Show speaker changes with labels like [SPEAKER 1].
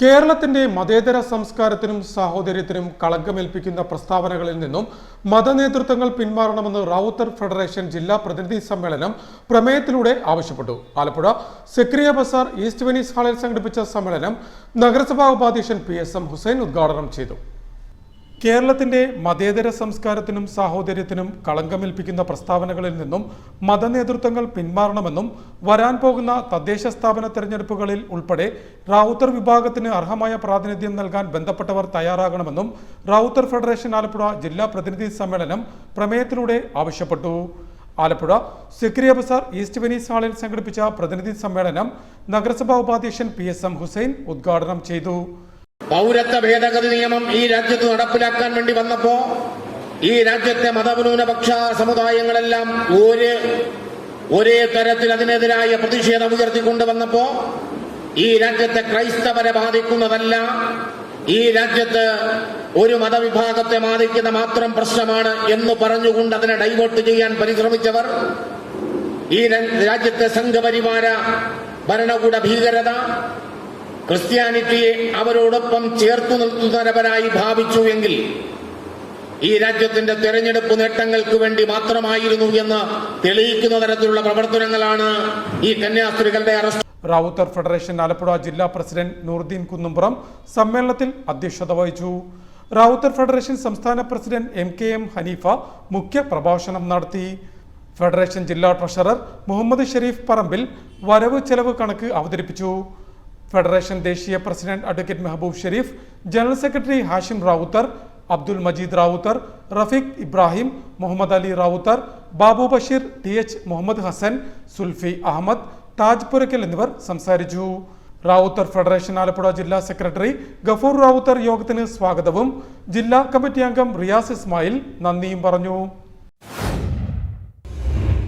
[SPEAKER 1] കേരളത്തിന്റെ മതേതര സംസ്കാരത്തിനും സാഹോദര്യത്തിനും കളങ്കമേൽപ്പിക്കുന്ന പ്രസ്താവനകളിൽ നിന്നും മതനേതൃത്വങ്ങൾ പിന്മാറണമെന്ന് റാവുത്തർ ഫെഡറേഷൻ ജില്ലാ പ്രതിനിധി സമ്മേളനം പ്രമേയത്തിലൂടെ ആവശ്യപ്പെട്ടു. ആലപ്പുഴ സെക്രിയ ബസാർ ഈസ്റ്റ് വെനീസ് ഹാളിൽ സംഘടിപ്പിച്ച സമ്മേളനം നഗരസഭാ ഉപാധ്യക്ഷൻ പി എസ് എം ഹുസൈൻ ഉദ്ഘാടനം ചെയ്തു. കേരളത്തിന്റെ മതേതര സംസ്കാരത്തിനും സാഹോദര്യത്തിനും കളങ്കമേൽപ്പിക്കുന്ന പ്രസ്താവനകളിൽ നിന്നും മതനേതൃത്വങ്ങൾ പിന്മാറണമെന്നും വരാൻ പോകുന്ന തദ്ദേശ സ്ഥാപന തെരഞ്ഞെടുപ്പുകളിൽ ഉൾപ്പെടെ റാവുത്തർ വിഭാഗത്തിന് അർഹമായ പ്രാതിനിധ്യം നൽകാൻ ബന്ധപ്പെട്ടവർ തയ്യാറാകണമെന്നും റാവുത്തർ ഫെഡറേഷൻ ആലപ്പുഴ ജില്ലാ പ്രതിനിധി സമ്മേളനം പ്രമേയത്തിലൂടെ ആവശ്യപ്പെട്ടു. ആലപ്പുഴ സിക്രിയ ബസാർ ഈസ്റ്റ് വെനീസ് ഹാളിൽ സംഘടിപ്പിച്ച പ്രതിനിധി സമ്മേളനം നഗരസഭാ ഉപാധ്യക്ഷൻ പി എസ് എം ഹുസൈൻ ഉദ്ഘാടനം ചെയ്തു.
[SPEAKER 2] പൗരത്വ ഭേദഗതി നിയമം ഈ രാജ്യത്ത് നടപ്പിലാക്കാൻ വേണ്ടി വന്നപ്പോ ഈ രാജ്യത്തെ മതന്യൂനപക്ഷ സമുദായങ്ങളെല്ലാം ഒരു ഒരേ തരത്തിൽ അതിനെതിരായ പ്രതിഷേധം ഉയർത്തിക്കൊണ്ടുവന്നപ്പോ ഈ രാജ്യത്തെ ക്രൈസ്തവരെ ബാധിക്കുന്നതല്ല ഈ രാജ്യത്ത് ഒരു മതവിഭാഗത്തെ ബാധിക്കുന്ന മാത്രം പ്രശ്നമാണ് എന്ന് പറഞ്ഞുകൊണ്ട് അതിനെ ഡൈവേർട്ട് ചെയ്യാൻ പരിശ്രമിച്ചവർ ഈ രാജ്യത്തെ സംഘപരിവാര ഭരണകൂട ഭീകരത ക്രിസ്ത്യാനിറ്റിയെ അവരോടൊപ്പം ചേർത്തു നിർത്തുന്നവരായി ഭാവിച്ചു എങ്കിൽ ഈ രാജ്യത്തിന്റെ തെരഞ്ഞെടുപ്പ് നേട്ടങ്ങൾക്ക് വേണ്ടി മാത്രമായിരുന്നു എന്ന് തെളിയിക്കുന്ന തരത്തിലുള്ള പ്രവർത്തനങ്ങളാണ് ഈ കന്യാസ്ത്രീകളുടെ അറസ്റ്റ്.
[SPEAKER 1] റാവുത്തർ ഫെഡറേഷൻ ആലപ്പുഴ ജില്ലാ പ്രസിഡന്റ് നൂർദീൻ കുന്നുംപുറം സമ്മേളനത്തിൽ അധ്യക്ഷത വഹിച്ചു. റാവുത്തർ ഫെഡറേഷൻ സംസ്ഥാന president M K M Haneefa മുഖ്യ പ്രഭാഷണം നടത്തി. ഫെഡറേഷൻ ജില്ലാ ട്രഷറർ മുഹമ്മദ് ഷെരീഫ് പറമ്പിൽ വരവ് ചെലവ് കണക്ക് അവതരിപ്പിച്ചു. ഫെഡറേഷൻ ദേശീയ president advocate Mehaboob Shereef general secretary Hashim Rowther Abdul Majeed Rowther Rafeeq Ibrahim Muhammad Ali Rowther Babu Basheer T H Muhammad Hassan Sulfi Ahammed Taj Purakkal എന്നിവർ സംസാരിച്ചു. റാവുത്തർ ഫെഡറേഷൻ ആലപ്പുഴ ജില്ലാ സെക്രട്ടറി ഗഫൂർ റാവുത്തർ യോഗത്തിന് സ്വാഗതവും ജില്ലാ കമ്മിറ്റി അംഗം റിയാസ് ഇസ്മായിൽ നന്ദിയും പറഞ്ഞു.